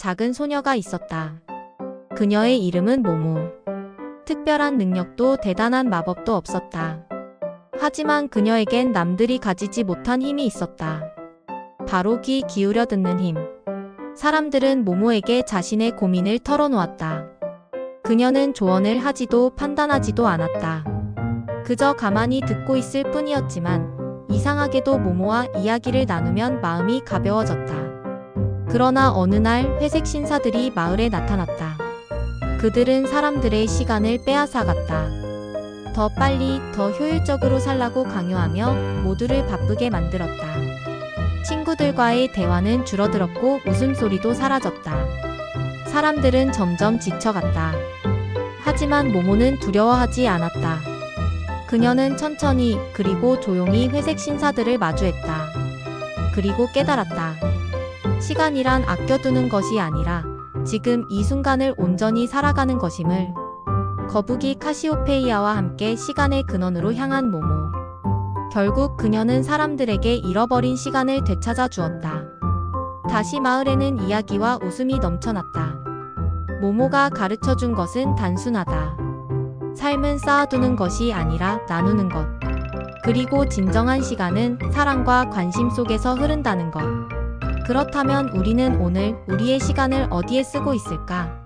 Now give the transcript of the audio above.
작은 소녀가 있었다. 그녀의 이름은 모모. 특별한 능력도 대단한 마법도 없었다. 하지만 그녀에겐 남들이 가지지 못한 힘이 있었다. 바로 귀 기울여 듣는 힘. 사람들은 모모에게 자신의 고민을 털어놓았다. 그녀는 조언을 하지도 판단하지도 않았다. 그저 가만히 듣고 있을 뿐이었지만 이상하게도 모모와 이야기를 나누면 마음이 가벼워졌다. 그러나 어느 날 회색 신사들이 마을에 나타났다. 그들은 사람들의 시간을 빼앗아갔다. 더 빨리, 더 효율적으로 살라고 강요하며 모두를 바쁘게 만들었다. 친구들과의 대화는 줄어들었고 웃음소리도 사라졌다. 사람들은 점점 지쳐갔다. 하지만 모모는 두려워하지 않았다. 그녀는 천천히 그리고 조용히 회색 신사들을 마주했다. 그리고 깨달았다. 시간이란 아껴두는 것이 아니라 지금 이 순간을 온전히 살아가는 것임을. 거북이 카시오페이아와 함께 시간의 근원으로 향한 모모. 결국 그녀는 사람들에게 잃어버린 시간을 되찾아 주었다. 다시 마을에는 이야기와 웃음이 넘쳐났다. 모모가 가르쳐 준 것은 단순하다. 삶은 쌓아두는 것이 아니라 나누는 것. 그리고 진정한 시간은 사랑과 관심 속에서 흐른다는 것. 그렇다면 우리는 오늘 우리의 시간을 어디에 쓰고 있을까?